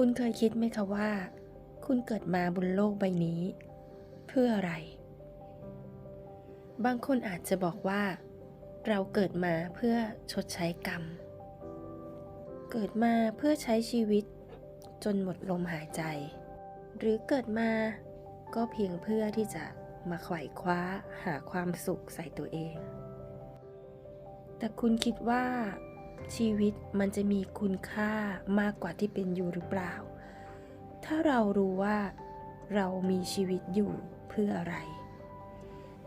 คุณเคยคิดไหมคะว่า คุณเกิดมาบนโลกใบนี้ เพื่ออะไร บางคนอาจจะบอกว่า เราเกิดมาเพื่อชดใช้กรรม เกิดมาเพื่อใช้ชีวิต จนหมดลมหายใจ หรือเกิดมาก็เพียงเพื่อที่จะมาไขว่คว้าหาความสุขใส่ตัวเอง แต่คุณคิดว่า ชีวิตมันจะมีคุณค่ามากกว่าที่เป็นอยู่หรือเปล่า ถ้าเรารู้ว่าเรามีชีวิตอยู่เพื่ออะไร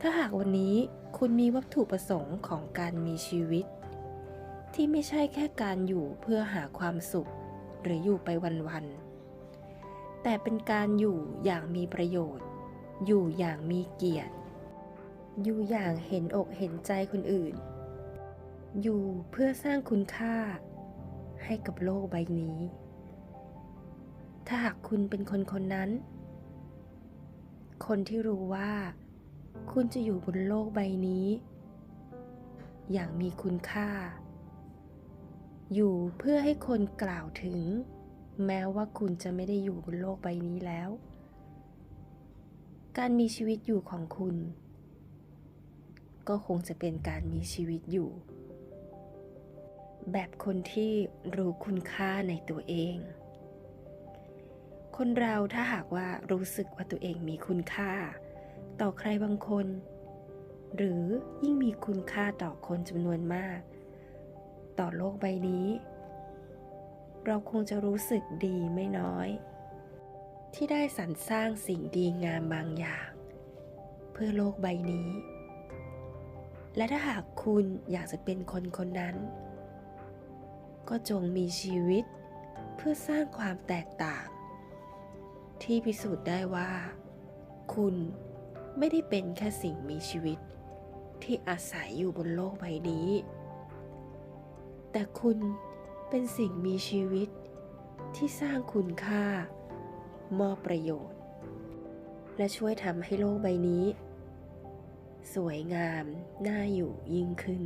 ถ้าหากวันนี้คุณมีวัตถุประสงค์ของการมีชีวิต ที่ไม่ใช่แค่การอยู่เพื่อหาความสุข หรืออยู่ไปวันๆ แต่เป็นการอยู่อย่างมีประโยชน์ อยู่อย่างมีเกียรติ อยู่อย่างเห็นอกเห็นใจคนอื่น อยู่เพื่อสร้างคุณค่าให้กับโลกใบนี้ ถ้าหากคุณเป็นคนคนนั้น คนที่รู้ว่า คุณจะอยู่บนโลกใบนี้ อย่างมีคุณค่า อยู่เพื่อให้คนกล่าวถึง แม้ว่าคุณจะไม่ได้อยู่บนโลกใบนี้แล้ว การมีชีวิตอยู่ของคุณ ก็คงจะเป็นการมีชีวิตอยู่ แบบคนที่รู้คุณค่าในตัวเอง คนเราถ้าหากว่ารู้สึกว่าตัวเองมีคุณค่า ต่อใครบางคน หรือยิ่งมีคุณค่าต่อคนจำนวนมาก ต่อโลกใบนี้ เราคงจะรู้สึกดีไม่น้อย ที่ได้สรรสร้างสิ่งดีงามบางอย่าง เพื่อโลกใบนี้และถ้าหากคุณอยากจะเป็นคนคนนั้น ก็จงมีชีวิต เพื่อสร้างความแตกต่าง ที่พิสูจน์ได้ว่า คุณไม่ได้เป็นแค่สิ่งมีชีวิต ที่อาศัยอยู่บนโลกใบนี้ แต่คุณเป็นสิ่งมีชีวิต ที่สร้างคุณค่า มอบประโยชน์ และช่วยทำให้โลกใบนี้ สวยงามน่าอยู่ยิ่งขึ้น